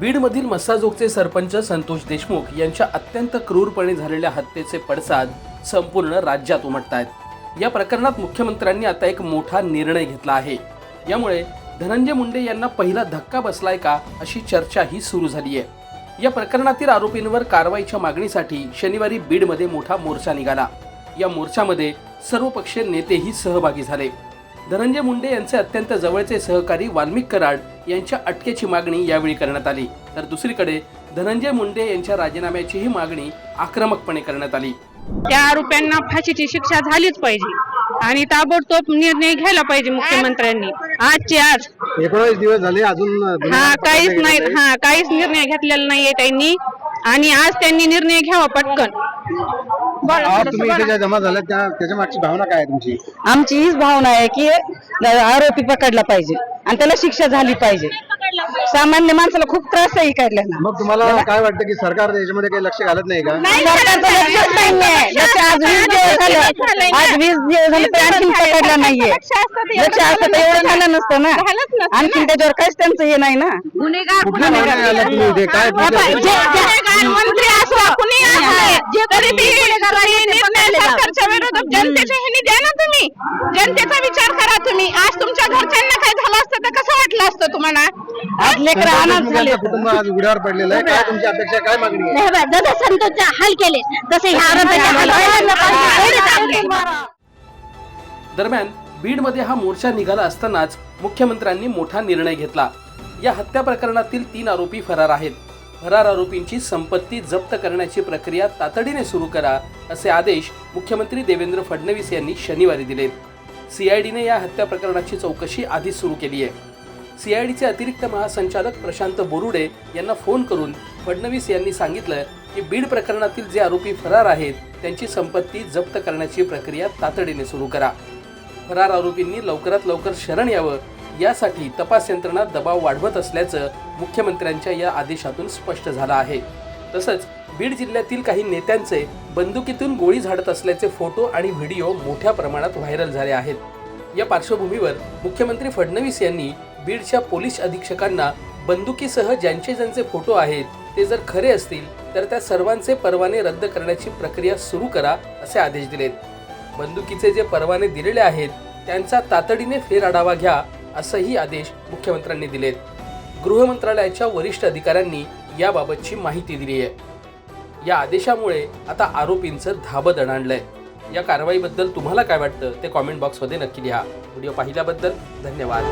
बीडमधील मसाजोगचे सरपंच संतोष देशमुख यांच्या अत्यंत क्रूरपणे झालेल्या हत्येचे पडसाद संपूर्ण राज्यात उमटत आहेत या प्रकरणात मुख्यमंत्र्यांनी आता एक मोठा निर्णय घेतला आहे. यामुळे धनंजय मुंडे यांना पहिला धक्का बसलाय का अशी चर्चाही सुरू झाली आहे या प्रकरणातील आरोपींवर कारवाईच्या मागणीसाठी शनिवारी बीडमध्ये मोठा मोर्चा निघाला. या मोर्चामध्ये सर्वपक्षीय नेतेही सहभागी झाले. धनंजय मुंडे यांचे अत्यंत जवळचे सहकारी वाल्मिक कराड यांच्या अटकेची मागणी यावेळी करण्यात आली. तर दुसरीकडे धनंजय मुंडे यांच्या राजीनाम्याचीही मागणी आक्रमकपणे करण्यात आली. त्या आरोप्यांना फाशीची शिक्षा झालीच पाहिजे आणि ताबडतोब निर्णय घ्यायला पाहिजे मुख्यमंत्र्यांनी. आजचे आज. एकोणीस दिवस झाले अजून हा काहीच नाही. हा काहीच निर्णय घेतलेला नाहीये त्यांनी. आणि आज त्यांनी निर्णय घ्यावा पटकन. आज तुम्ही इथे ज्या जमा झाल्या त्या त्याच्या मागची भावना काय आहे तुमची? आमची हीच भावना आहे की आरोपी पकडला पाहिजे आणि त्याला शिक्षा झाली पाहिजे. सामान्य माणसाला खूप त्रास आहे इकडल्याना मग तुम्हाला काय वाटतं की सरकार याच्यामध्ये काही लक्ष घालत नाही का? सरकारचं लक्षच नाहीये. जसे आज वीस दिवस झाले. आज वीस दिवस झाले ते आणखीन पकडला नाहीये. लक्ष असतं तर एवढं झालं नसतं ना. आणखीन त्याच्यावर काहीच त्यांचं हे नाही ना. तुम्ही? इथे काय तुमच्या- मंत्री कुणी असो तरी ती निर्णय सरकारच्या विरोधात जनतेच्या ह्यानी द्या ना तुम्ही. जनतेचा विचार करा तुम्ही. आज तुमच्या घरच्यांना काय झालं असतं तर कसं वाटलं असतं तुम्हाला? आज लेकर संतोष अनाथ देशमुख झाले. यांचं कुटुंब आज उघड्यावर पडलेलं आहे. काय तुमची अपेक्षा काय मागणी आहे? नाही बा, जसं संतोषचा हाल केले तसे ह्या आरोपाचे हाल व्हायला पाहिजे. एवढेच आपले. दरम्यान बीडमध्ये हा मोर्चा निघाला असतानाच मुख्यमंत्र्यांनी मोठा निर्णय घेतला. या हत्या प्रकरणातील तीन आरोपी फरार आहेत. फरार आरोपींची संपत्ती जप्त करण्याची प्रक्रिया तातडीने सुरू करा असे आदेश मुख्यमंत्री देवेंद्र फडणवीस यांनी शनिवारी दिले. सीआयडीने या हत्या प्रकरणाची चौकशी आधीच सुरू केली आहे. सीआयडीचे अतिरिक्त महासंचालक प्रशांत बोरुडे यांना फोन करून फडणवीस यांनी सांगितलं की बीड प्रकरणातील जे आरोपी फरार आहेत त्यांची संपत्ती जप्त करण्याची प्रक्रिया तातडीने सुरू करा. फरार आरोपींनी लवकरात लवकर शरण यावं यासाठी तपास यंत्रणा दबाव वाढवत असल्याचं मुख्यमंत्र्यांच्या या आदेशातून स्पष्ट झालं आहे. तसंच बीड जिल्ह्यातील काही नेत्यांचे बंदुकीतून गोळी झाडत असल्याचे फोटो आणि व्हिडिओ मोठ्या प्रमाणात व्हायरल झाले आहेत. या पार्श्वभूमीवर मुख्यमंत्री फडणवीस यांनी बीडच्या पोलीस अधीक्षकांना बंदुकीसह ज्यांचे ज्यांचे फोटो आहेत ते जर खरे असतील तर त्या सर्वांचे परवाने रद्द करण्याची प्रक्रिया सुरू करा असे आदेश दिलेत. बंदुकीचे जे परवाने दिलेले आहेत त्यांचा तातडीने फेरआढावा घ्या असंही आदेश मुख्यमंत्र्यांनी दिलेत. गृह मंत्रालयाच्या वरिष्ठ अधिकाऱ्यांनी याबाबतची माहिती दिली आहे. या आदेशामुळे आता आरोपींचं धाबं दणाणलंय या कारवाईबद्दल तुम्हाला काय वाटतं ते कॉमेंट बॉक्समध्ये नक्की लिहा. व्हिडिओ पाहिल्याबद्दल धन्यवाद.